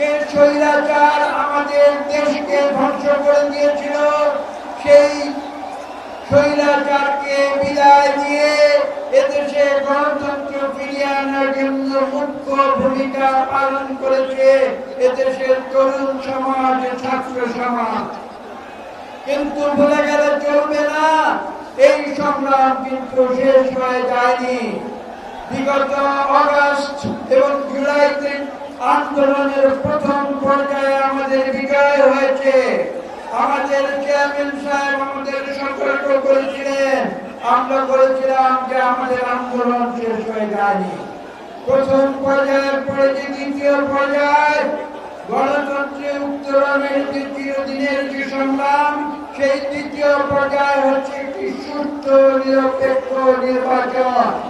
যে স্বৈরাচার আমাদের দেশকে ধ্বংস করে দিয়েছিল। সেই স্বৈরাচারকে বিদায় দিয়ে এদেশে গণতন্ত্র ফিরিয়ে আনার জন্য মুখ্য ভূমিকা পালন করেছে এদেশের তরুণ সমাজ ছাত্র সমাজ। কিন্তু ভুলে গেলে চলবে না, এই সংগ্রাম কিন্তু শেষ হয়ে যায়নি। বিগত অগস্ট এবং জুলাইতে আন্দোলনের প্রথম পর্যায়ে আমাদের বিজয় হয়েছে। আমাদের চেয়ারম্যান সাহেব আমাদের সতর্ক করেছিলেন। আমরা বলেছিলাম যে আমাদের আন্দোলন শেষ হয়ে যায়নি। প্রথম পর্যায়ের পরে যে দ্বিতীয় পর্যায় গণতন্ত্রের উত্তরণের যে দিনের যে সংগ্রাম, সেই দ্বিতীয় পর্যায় হচ্ছে একটি সুস্থ নিরপেক্ষ নির্বাচন।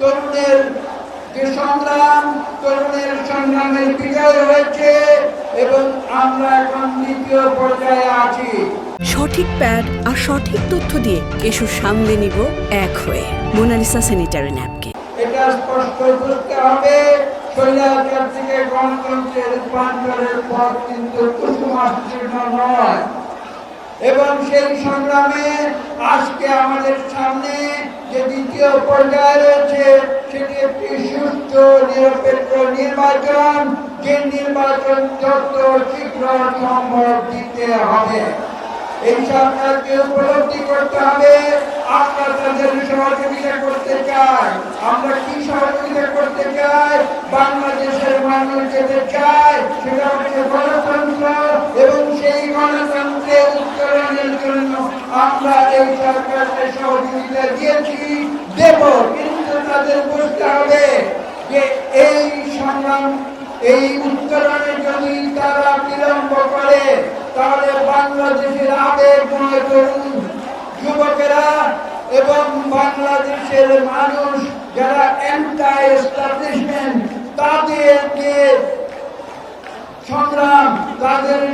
তরুণের যে সংগ্রাম তরুণের সংগ্রামের বিজয় হয়েছে এবং আমরা এখন দ্বিতীয় পর্যায়ে আছি। সঠিক প্যাড আর সঠিক তথ্য দিয়ে এসো সামলে নিব এক হয়ে মোনালিসা স্যানিটারি ন্যাপকিন এটা স্পষ্ট করতে হবে স্বৈরাচার থেকে গণতন্ত্রের রূপান্তরের পথ কিন্তু কুসুমাস্তীর্ণ নয়। এবং সেই সংগ্রামে আজকে আমাদের সামনে যে দ্বিতীয় পর্যায়ে রয়েছে, সেটি একটি সুস্থ নিরপেক্ষ নির্বাচন, যে নির্বাচন যত শীঘ্র সম্ভব দিতে হবে। এই সরকারকে উপলব্ধি করতে হবে, আমরা তাদের সহযোগিতা করতে চাই, আমরা কি সহযোগিতা করতে চাই, বাংলাদেশের মানুষ যেতে চায়, সেটা হচ্ছে জন্য আমরা এই সরকারকে সহযোগিতা দিয়েছি, দেব, কিন্তু তাদের বুঝতে হবে যে এই সংগ্রাম এই উত্তরণে যদি তারা বিলম্ব করে, তাহলে বাংলাদেশের আবেগময় তরুণ যুবকেরা এবং বাংলাদেশের মানুষ যারা অ্যান্টাই তাদেরকে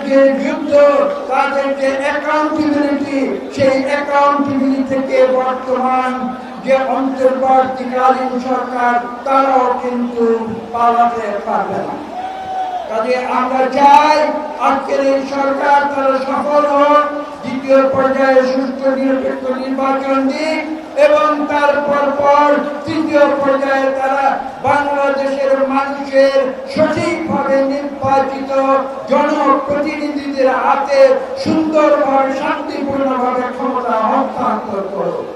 তাদের যে যুদ্ধ তাদের যে অ্যাকাউন্টেবিলিটি সেই অ্যাকাউন্টেবিলিটি থেকে বর্তমান যে অন্তর্বর্তীকালীন সরকার, তারাও কিন্তু পালাতে পারবে না। কাজে আমরা চাই আজকের এই সরকার তারা সফল হোক, দ্বিতীয় পর্যায়ে সুস্থ নিরপেক্ষ নির্বাচন দিক, এবং তারপর পর তৃতীয় পর্যায়ে তারা বাংলাদেশের মানুষের সঠিকভাবে নির্বাচিত জনপ্রতিনিধিদের হাতে সুন্দরভাবে শান্তিপূর্ণভাবে ক্ষমতা হস্তান্তর করুক